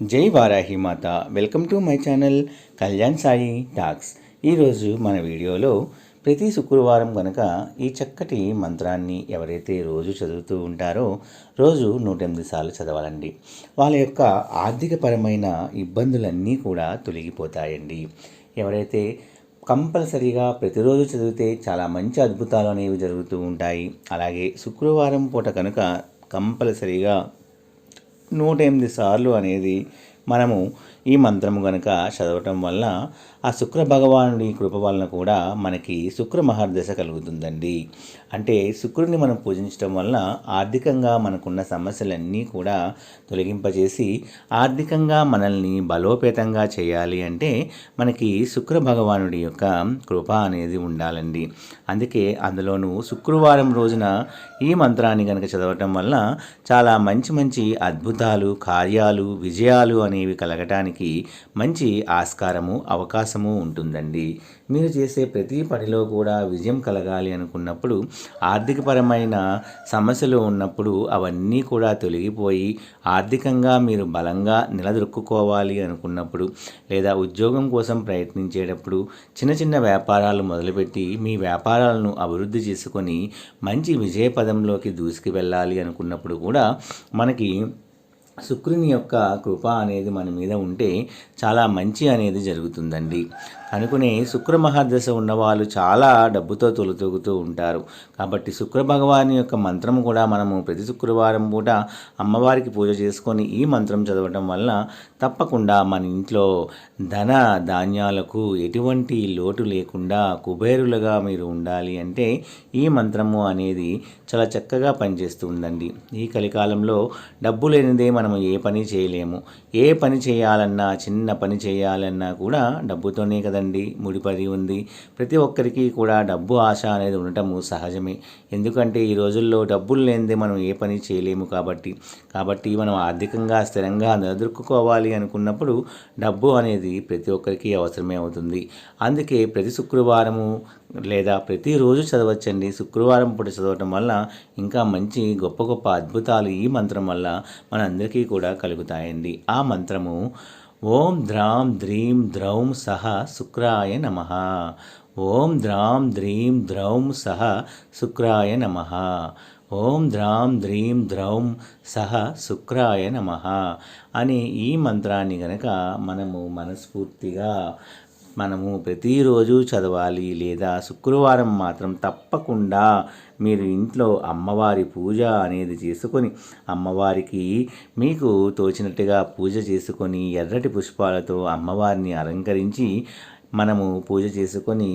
జై వారాహి మాత. Welcome to my channel Kalyan Sai talks. ఈరోజు మన వీడియోలో ప్రతి శుక్రవారం కనుక ఈ చక్కటి మంత్రాన్ని ఎవరైతే రోజు చదువుతూ ఉంటారో రోజు నూట ఎనిమిది సార్లు చదవాలండి. వాళ్ళ యొక్క ఆర్థికపరమైన ఇబ్బందులన్నీ కూడా తొలగిపోతాయండి. ఎవరైతే కంపల్సరీగా ప్రతిరోజు చదివితే చాలా మంచి అద్భుతాలు అనేవి జరుగుతూ ఉంటాయి. అలాగే శుక్రవారం పూట కనుక కంపల్సరీగా నూట ఎనిమిది సార్లు అనేది మనము ఈ మంత్రము కనుక చదవటం వల్ల ఆ శుక్ర భగవానుడి కృప వలన కూడా మనకి శుక్ర మహర్దశ కలుగుతుందండి. అంటే శుక్రుడిని మనం పూజించడం వల్ల ఆర్థికంగా మనకున్న సమస్యలన్నీ కూడా తొలగింపజేసి ఆర్థికంగా మనల్ని బలోపేతంగా చేయాలి అంటే మనకి శుక్ర భగవానుడి యొక్క కృప అనేది ఉండాలండి. అందుకే అందులోనూ శుక్రవారం రోజున ఈ మంత్రాన్ని కనుక చదవటం వల్ల చాలా మంచి మంచి అద్భుతాలు కార్యాలు విజయాలు అనేవి కలగటానికి మంచి ఆస్కారము అవకాశము ఉంటుందండి. మీరు చేసే ప్రతి పనిలో కూడా విజయం కలగాలి అనుకున్నప్పుడు ఆర్థికపరమైన సమస్యలు ఉన్నప్పుడు అవన్నీ కూడా తొలగిపోయి ఆర్థికంగా మీరు బలంగా నిలదొక్కుకోవాలి అనుకున్నప్పుడు లేదా ఉద్యోగం కోసం ప్రయత్నించేటప్పుడు చిన్న చిన్న వ్యాపారాలు మొదలుపెట్టి మీ వ్యాపారాలను అభివృద్ధి చేసుకొని మంచి విజయ పదంలోకి దూసుకు వెళ్ళాలి అనుకున్నప్పుడు కూడా మనకి శుక్రుని యొక్క కృప అనేది మన మీద ఉంటే చాలా మంచి అనేది జరుగుతుందండి. అనుకునే శుక్ర మహాదశ ఉన్నవాళ్ళు చాలా డబ్బుతో తొలుతూగుతూ ఉంటారు. కాబట్టి శుక్ర భగవాని యొక్క మంత్రం కూడా మనము ప్రతి శుక్రవారం పూట అమ్మవారికి పూజ చేసుకొని ఈ మంత్రం చదవటం వల్ల తప్పకుండా మన ఇంట్లో ధన ధాన్యాలకు ఎటువంటి లోటు లేకుండా కుబేరులుగా మీరు ఉండాలి అంటే ఈ మంత్రము అనేది చాలా చక్కగా పనిచేస్తుందండి. ఈ కలికాలంలో డబ్బు లేనిదే మనము ఏ పని చేయలేము. ఏ పని చేయాలన్నా చిన్న పని చేయాలన్నా కూడా డబ్బుతోనే కదా కదండి? ముడిపడి ఉంది. ప్రతి ఒక్కరికి కూడా డబ్బు ఆశ అనేది ఉండటము సహజమే. ఎందుకంటే ఈ రోజుల్లో డబ్బులు లేనిదే మనం ఏ పని చేయలేము కాబట్టి. కాబట్టి మనం ఆర్థికంగా స్థిరంగా నిలదొక్కుకోవాలి అనుకున్నప్పుడు డబ్బు అనేది ప్రతి ఒక్కరికి అవసరమే అవుతుంది. అందుకే ప్రతి శుక్రవారము లేదా ప్రతిరోజు చదవచ్చండి. శుక్రవారం పూట చదవటం వల్ల ఇంకా మంచి గొప్ప గొప్ప అద్భుతాలు ఈ మంత్రం వల్ల మనందరికీ కూడా కలుగుతాయండి. ఆ మంత్రము ఓం ద్రాం ద్రీం ద్రౌం సహ శుక్రాయ నమ. ఓం ద్రాం ద్రీం ద్రౌం సహ శుక్రాయ నమ. ఓం ద్రాం ద్రీం ద్రౌం సహ శుక్రాయ నమ. అనే ఈ మంత్రాన్ని గనక మనము మనస్ఫూర్తిగా మనము ప్రతిరోజు చదవాలి లేదా శుక్రవారం మాత్రం తప్పకుండా మీరు ఇంట్లో అమ్మవారి పూజ అనేది చేసుకొని అమ్మవారికి మీకు తోచినట్టుగా పూజ చేసుకొని ఎర్రటి పుష్పాలతో అమ్మవారిని అలంకరించి మనము పూజ చేసుకొని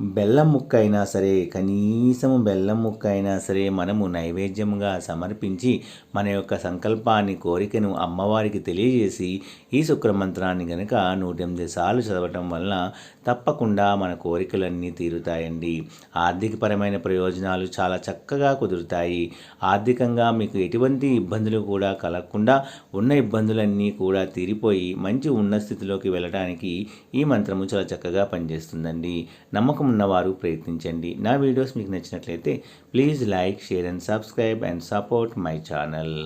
బెల్లం ముక్క అయినా సరే కనీసం బెల్లం ముక్క అయినా సరే మనము నైవేద్యంగా సమర్పించి మన యొక్క సంకల్పాన్ని కోరికను అమ్మవారికి తెలియజేసి ఈ శుక్రమంత్రాన్ని గనక నూట ఎనిమిది సార్లు చదవటం వలన తప్పకుండా మన కోరికలన్నీ తీరుతాయండి. ఆర్థికపరమైన ప్రయోజనాలు చాలా చక్కగా కుదురుతాయి. ఆర్థికంగా మీకు ఎటువంటి ఇబ్బందులు కూడా కలగకుండా ఉన్న ఇబ్బందులన్నీ కూడా తీరిపోయి మంచి ఉన్న స్థితిలోకి వెళ్ళడానికి ఈ మంత్రము చాలా చక్కగా పనిచేస్తుందండి. నమ్మకం ఉన్నవారు ప్రయత్నించండి. నా వీడియోస్ మీకు నచ్చినట్లయితే please like share and subscribe and support my channel